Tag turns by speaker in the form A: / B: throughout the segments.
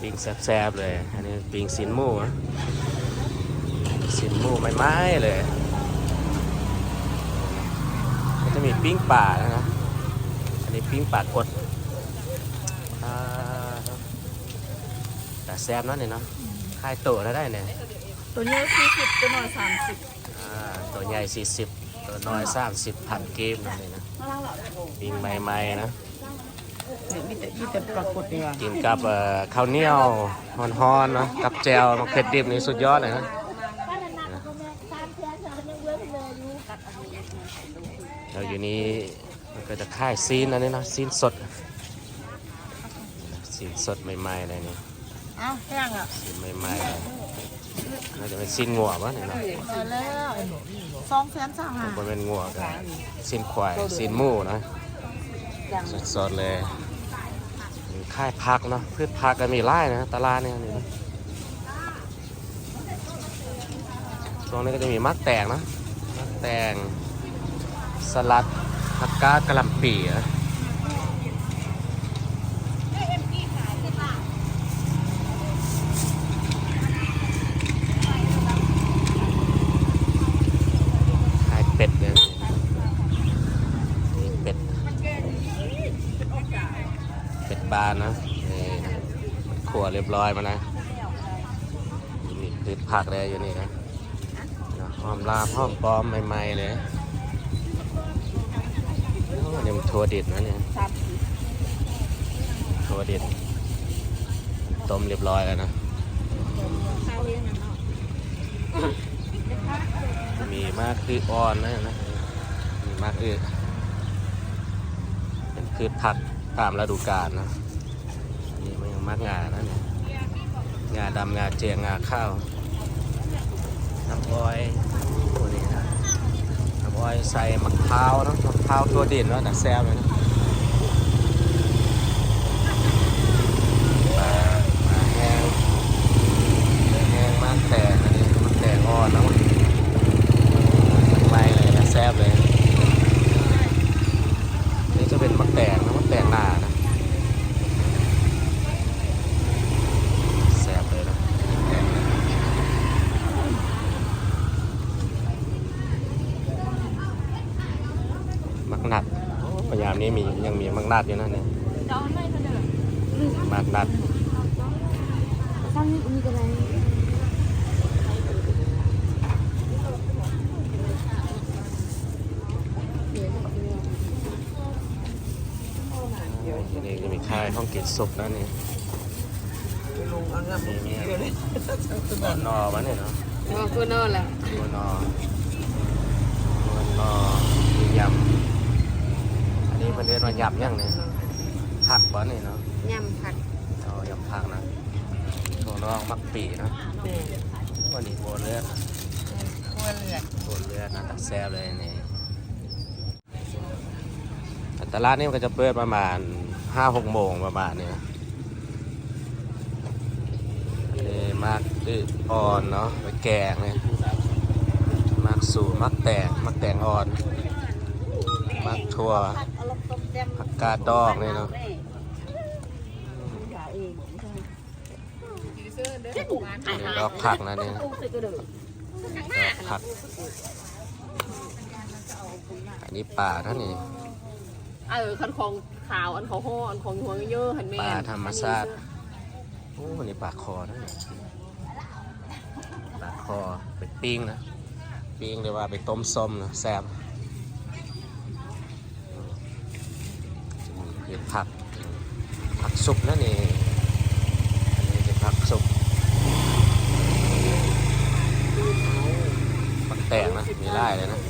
A: ปิ้งแซ่บๆเลย อันนี้ปิ้งสินหมูนะสินหมูไม้ๆเลยก็จะมีปิ้งป่านะนะอันนี้ปิ้งป่ากดอ่าแต่แซ่บเนาะเนี่ยเนาะคายโตแล้วได้เนี่ย
B: ตัวนี้สี่สิบตัวน้อยสามสิบ
A: อ่าตัวใหญ่40ตัวน้อย30พันเกมนั่นเองนะปิ้งใหม่ๆนะ
B: มีแต่มีแต่ปรากฏเลยว่ะ
A: กินกับเอ่อข้าวเหนียวฮ้อนๆเนาะกับแจวมะเขือดิบนี่สุดยอดเลยนะแล้วอยู่นี้มันก็จะค่ายซีนอันนี้เนาะซีนสดซีนสดใหม่ๆเลยนี่
B: อ้าวแห้งอะ
A: ซีนใหม่ๆเลยน่าจะเป็นซีนงัววะเนี่ยเนาะ
B: มาแล้วสองแสนสามห้า
A: บนเป็นงัวกับซีนควายซีนหมูนะสดๆเลยมี ค่ายพักเนาะพืชพักก็มีไร่นะตลาดเนี่ยนี่ตรงนี้ก็จะมีมักแตงนะมักแตงสลัดผักกาดกะหล่ำปีนะขายเป็ดเลยนี่เป็ด เป็ดบานนะนี่นะมันขัวเรีย บร้อยมานะมีพืชผักเลยอยู่นี่นะหอมลาหอมปลอมใหม่ๆเลยเนี่ยมันถั่วดิบนะเนี่ย
B: สามสิบ
A: ถั่วดิบต้มเรียบร้อยแล้วนะ มีมากคืออ่อนนะนะ มีมากอือเป็นพืชผักตามฤดูกาลนะนี่มันยังมากงานนะเนี่ย งาดำงาเจียงงาข้าวน้ำอ้อยตัวนี้นะน้ำอ้อยใส่มะพร้าวเนะมะพร้าวตัวเด่นแล้วแต่แซ่บเลยนะมาแห้งแห้งมากแต่อันนี้มันแต่งอ่อนนะมันไม่เลยนะแซ่บเลย นี่จะเป็นมะแตงนะมะแตงหนานะแซ่บเลยนะ มักนัดโอ้พยายาม นี้มียังมีมักนัดอยู่นะเนี่ย
B: เจ้าไม่เท่าเดิม
A: มักนัด
B: สร้างนี่มีอะไร
A: ทีนี้จะมีค่ายห้องกินสุกนะนี่มีมีบอนนอวะเนี่ยเนาะ
B: อ๋อคือนอนแหละ
A: บอนนอบอนนอมียำอั นนี้เป็นเรียนว่ายำยังเนี่ยผักวะนี่เนาะ
B: ยำผัด
A: เอายำผักนะตัวน้องมักปีนะ
B: แม่
A: วันนี้โบนเลือด
B: ขั้วเลือด
A: โบนเลือดนะตักแซ่บเลยนี่ตลาดนี่มันก็จะเปิดประมาณห้าหกโมงประมาณนี้นะนี่มากดื้ออ่อนเนาะไปแกงเนี่ยมากสูมักแตงมักแตงอ่อน มักทั่วผั กกาดดอกนี่เนาะนี่ดอกผักนะเนี่ยดอกผัก อันนี้ป่าท่านนี่
B: เออคันของขาวอันของห่ออันของหัวเยอะหันแม่
A: ป่าธรรมชาติโอ้อันนี้ปลาคอนะเนี่ยปลาคอไปปิ้งนะปิ้งหรือว่าไปต้มส้มนะแซ่บ จะมีพืชผัก ผักสุกนะนี่อันนี้เป็นผักสุกผักแตงนะ มีไล่เลยนะ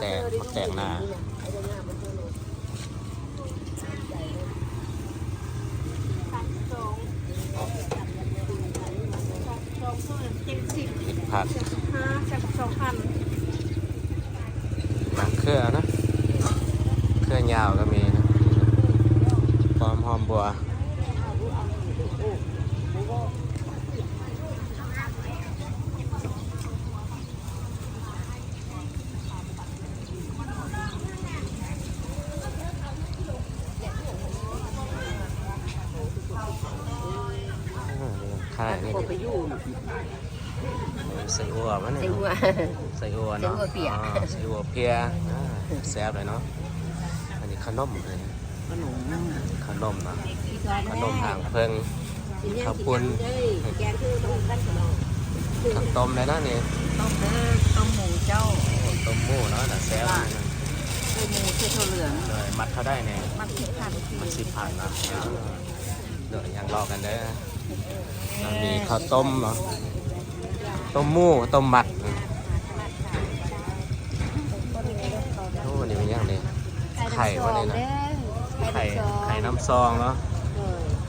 A: แตงผักแตงนา
B: เจ็ดสิบ
A: พืชผัก
B: ห้าแสนสองพัน
A: หมักเครือนะ เครื่องยาวก็มีนพร้อมหอมบัวใช่นี่
C: ยู่
A: ใส่อัวมัน
C: เนี่ย
A: ใส่อัวสเนาะ
C: ใส่อัวเปียก
A: ใส่อัวเปียกแซ่บเลยเนาะ ขนมเลย
C: ขนม
A: ขนมเนาะขนมหางเพิงข้าวปุ้น
C: แกงคือต้มกันขนม
A: ข้าวต้มเลยนะนี่
C: ต้มเด้อต้มหมูเจ้า
A: โอ้ต้มหมูเนาะน่ะแซ่บเลยนะ
C: ใส่หมูใส่ถั่วเหลือง
A: เลยมัดเขาได้เนี่ย
C: มันสิบพัน
A: มันสิบพันนะเดี๋ยวยังรอกันเด้อแล้วมีข้าวต้มเนาะต้มหมูต้มมัดโอ้นี่เป็นยังนี่ ไข่วะนี่นะไข่ไข่น้ำซองเนาะ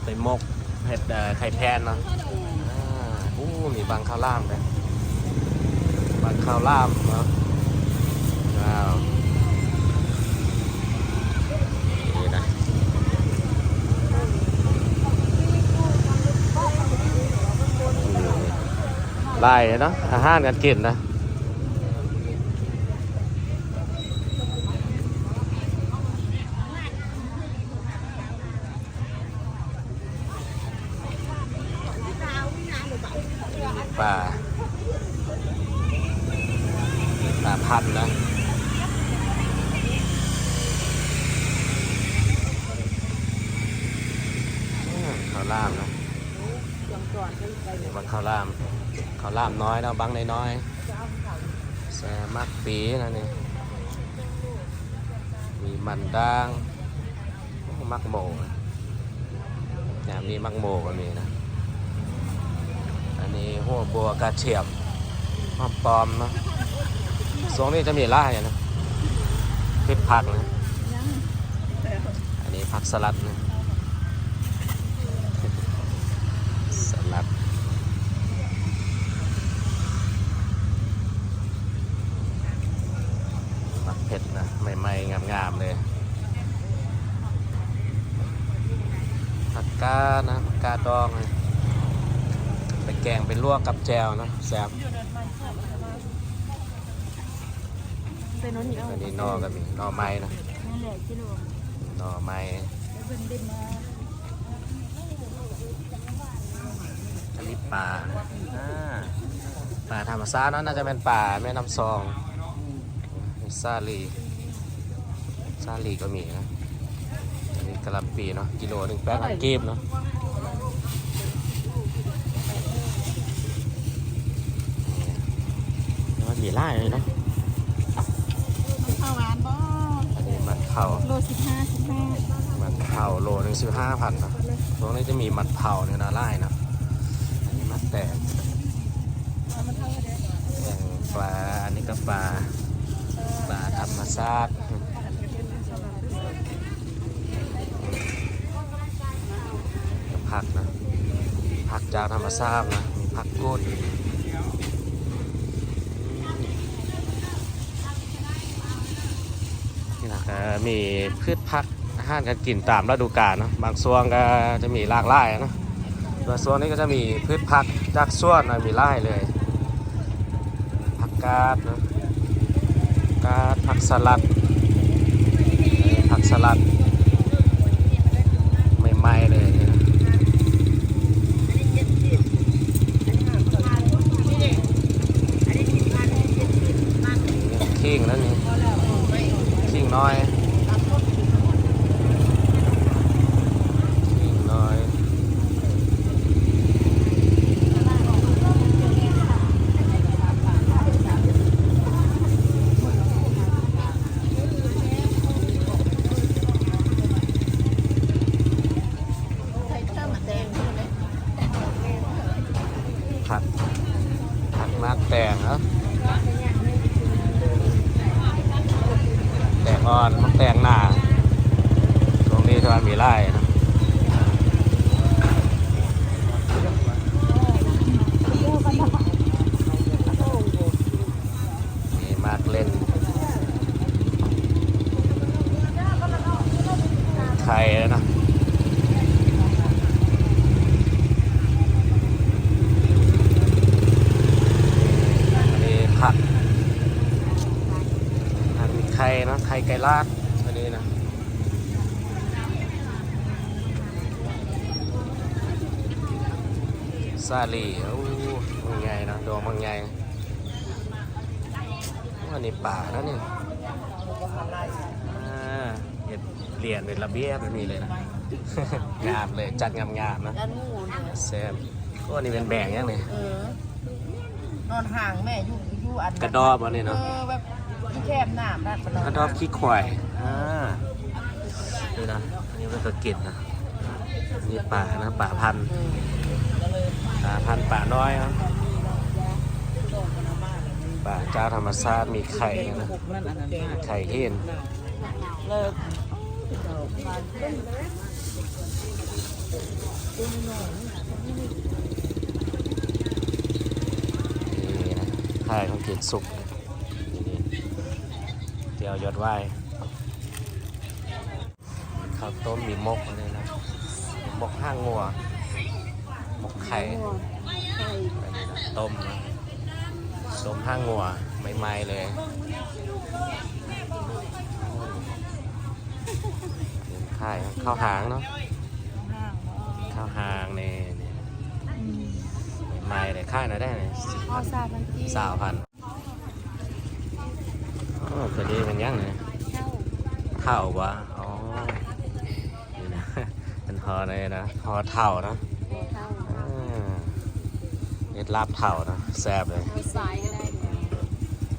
A: ไปมกเห็ดเอ่อไข่แพนเนาะอ่าอู้มีบางข้าวล่ามเลยบางข้าวล่ามเนาะว้าวนี่นะไล่เนาะอาหารกันกินนะ ป่าป่าพันธุ์นะอืมข้าวล่ามนะบางข้าวล่ามข้าวหลามน้อยนะบางน้อยๆแซมักปีนะนี่มีมันด่างโอ้มักโมเนี่ยมีมักโมก็มีนะอั นนี้หัวบัวกระเทียมหอมปลอมนะทรงนี้จะมีล่าอย่างนะพริกผักนะอันนี้ผักสลัดนะสลัดมักเผ็ดนะใหม่ๆงามๆเลยผักกาดนะผักกาดดองนะไปแก งเป็นลวกกับแจวนะแซ่บ
C: เป็นน้นอีก
A: อันนี้หนอก็มีหนอไม้นะ
C: นั่นแหละที่รวม
A: หนอไม้อันนี้ปลานะอ่าปลาธรรมชาติเนอะน่าจะเป็นปลาแม่น้ำซองมีซาลีซาลีก็มีนะอันนี้กะหล่ำปีเนาะกิโลหนึ่งแป้งอันกีบเนาะ มีไล่เลยเนาะ
C: ข้าวหวานบ่
A: อันนี้มันเผา
C: โลสิบห้าสิบห้า
A: มันเผาโลหนึ่งสิบห้าพันนะตรงนี้จะมีมันเผาเนี่ยนะไล่นะอันนี้มันแตกแตงปลาอันนี้ก็ปลาปลาธรรมชาติกับผักนะผักจากธรรมชาตินะมีผักกูดนี่นะก็ มีพืชผักอาหารการกินตามฤดูกาลเนะบางส่วนก็จะมีหลากหลายนะส่วนส่วนนี้ก็จะมีพืชผักจากส่วนนมีหลายเลยผักกาดนะกาดผักสลัดผักสลัดใหม่ๆเลยนะขิงนั่นนี่ขิงน้อยขิงน้อยผัดผัดมากแตงเนอะ แตงอ่อนมันแตงหน้า ตรงนี้ทอนมีไร่นะมีมากเล่นไข่แล้วนะอันนี้ผักผักมีไข่นะ ไข่ไก่ลาดอันนี้นะซาลีโอ้มังใหญ่นะดอกมังใหญ่อันนี้ป่าแล้วนี่อ่าเห็ดเหรียญเป็นระเบียบแบบนี้เลยนะงามเลยจัดงามๆนะ
C: ด้านหมูเนี่ย
A: แซ่บโอ้อันนี้เป็นแบ่งยังไง
C: เออนอนห่างแม่อยู่อยู่อัน
A: กระดอบอันนี้
C: เอ
A: เนาะ
C: อแบบ ที่แคบหน้าด้าน
A: กระดอบขี้ควายอ่าดูนะ อันนี้เป็นกระกิดนะนี่ป่านะป่าพันธุ์ป่าพันธุ์ป่าน้อยนะป่าเจ้าธรรมชาติมีไข่นะไข่เห็น
C: เลิก
A: นี่นะไข่ของกินสุก เจียวยอดไหว้ข้าวต้มมีมกอะไรนะมกห้างงัวมกไข่ต้มนะต้มห้างงัวใหม่ๆเลยไข่ข้าวหางเนาะข้าวหางเนี่ยเนี่ยใหม่ๆเลยค่ายหน่อยได้ไหม
C: พอซาพันที่
A: สาวพันอ๋อ ตัวนี้เป็นยังไง
C: เข้า
A: เท่าวะอ๋อนี่นะเป็นหอเลยนะหอเท่านะ
C: เข้า
A: อ่าเน็ดลาบเท่านะแซ่บเลย
B: เอาซ้ายก็ได้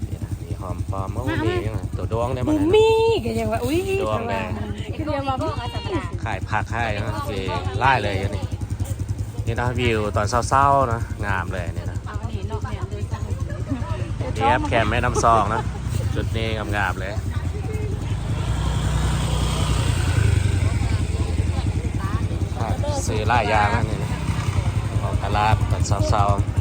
B: เดี๋ยว
A: นี่นะมีหอมปลอมโอ้มียังไงตัวดวงได้ไหม
C: บุมมี่ก็ยังว่าอุ้ย
A: ดวงแดง
C: คือเรียกว่าบ่ธรรมดา
A: ขายผักให้นะเจไล่เลยอันนี้นี่นะวิวตอนเศร้าๆนะงามเลยเนี่ยนะ
C: เอาอันนี้นอกเนี่ยเลยจัง
A: เทียบแคมแม่น้ำซองนะ จุดนี้งามๆเลยอะซื้อล่ยยางนะนี่นะออกตลาดตอนเศร้าๆ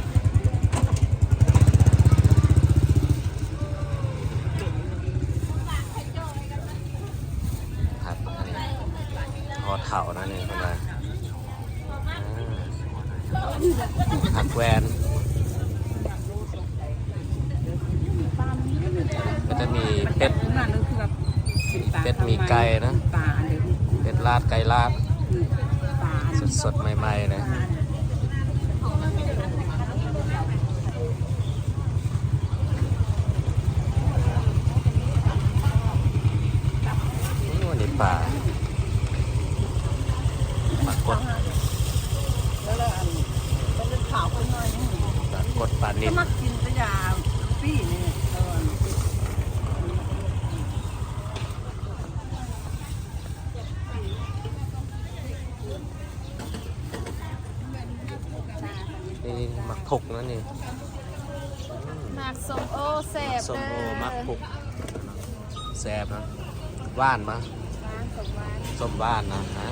A: ผัดอันนี้ทอดเถ่านะนี่คนละอ่าผักแวน ก็จะมีเป็ด
C: นั่นก็คือแบบ
A: เป็ดมีไก่นะ
C: ปลาเลย
A: เป็ดาดไก่ลาด
C: ปลา
A: สดๆใหม่ๆเลยโอ้นี่ป่าปลากด
C: แล้วอันเป็นขาวคนน้อยนี่
A: ปลากดปลานิ
C: ก็มักกินแตะยาปี้นี่ ตอน
A: นี่มักถกนะนี่
B: หมากส้มโอแซ่บ
A: ส้มโอ
B: เด้
A: มักถกแซ่บนะว่านมะ
B: ร้านสมหวาน
A: ส้มว่านนะอ่า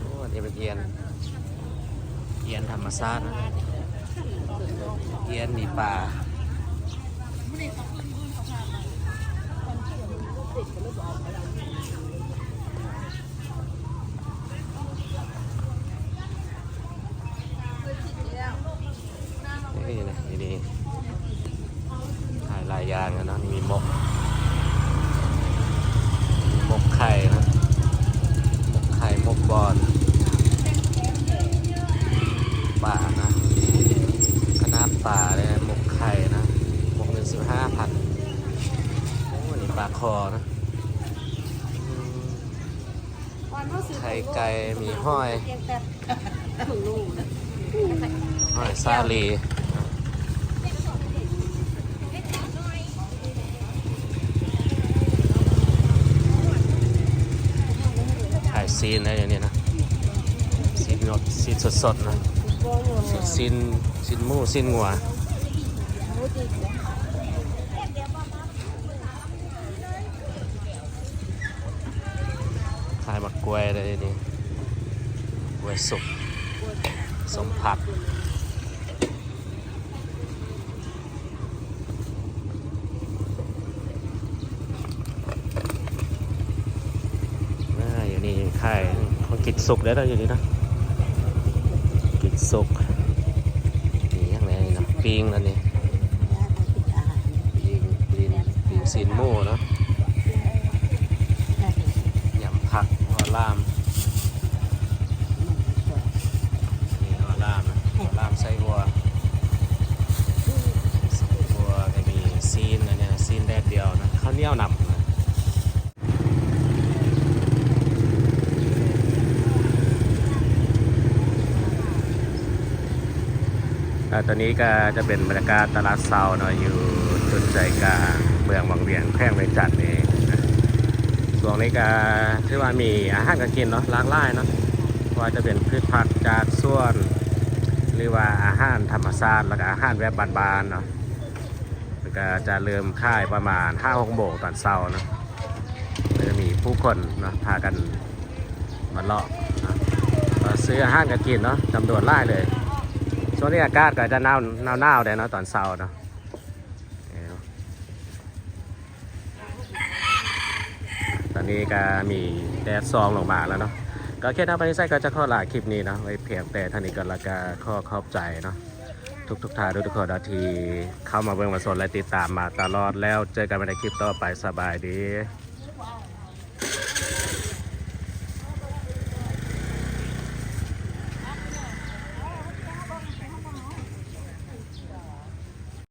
A: โอ้นี่เป็นเอียนเอียนธรรมชาตินะเอียนมีป่านี่นะนี่นี่ถ่ายลายยางกันนะมีมกมีมกไข่นะมกไข่มกบอลป่านะคณะป่าเลยนะมกไข่นะมกหนึ่งสิบห้าพันโอ้นี่ปลาคอนะอืมไข่ไก่มีห้อย
B: ถึงลูกนะ
A: ห้อยซาลีถ่าย ซีนนะอย่างนี้นะซีนสดซีนสดๆนะซีนซีนมูซีนหัวขายมะกกล้วยอะไรนี่กล้วยสุกสมผักน่าอยู่นี่ค่ายเขากิน สุกแล้วนะอยู่นี่นะกินสุกนี่ยังไงนาะปิ้งแล้วนี่ปิ้งปิ้งปิ้งซีนหมูเนาะยำผักผักออล่ามนี่ออล่ามนะอล่ามไส้วัวไส้วัวก็มีซีนอันเนี้ยซีนแดดเดียวนะข้าวเหนียวหนำนะอ่า ตอนนี้ก็จะเป็นบรรยากาศตลาดเซาเนาะอยู่จุดใจกลางเมืองบางเวียงแพร่งเวียงจันทน์นี่นะช่วงนี้ก็ถือว่ามีอาหารการกินเนาะหลากหลายเนาะว่าจะเป็นพืชผักจากส่วน หรือว่าอาหารธรรมชาติแล้วก็อาหารแบบบานๆเนาะแล้วก็จะเริ่มค่ายประมาณ5 6โมงตอนเช้าเนาะจะมีผู้คนเนาะพากันมาเลาะเนาซื้ออาหารการกินเนาะจำนวนหลายเลย ช่วงนี้อากาศก็จะหนาวหนาวหนาวๆเลยเนาะตอนเช้าเนาะตอนนี้ก็มีแดดซองลงมาแล้วเนาะก็แค่ทางไปไส้ก็จะขอลาคลิปนี้เนาะไว้เพียงแต่ท่านี้ก็แล้วก็ข้อขอบใจเนาะทุกทุกท่านทุกๆคนที่เข้ามาเบิ่งมาสนและติดตามมาตลอดแล้วเจอกันในคลิปต่อไปสบายดี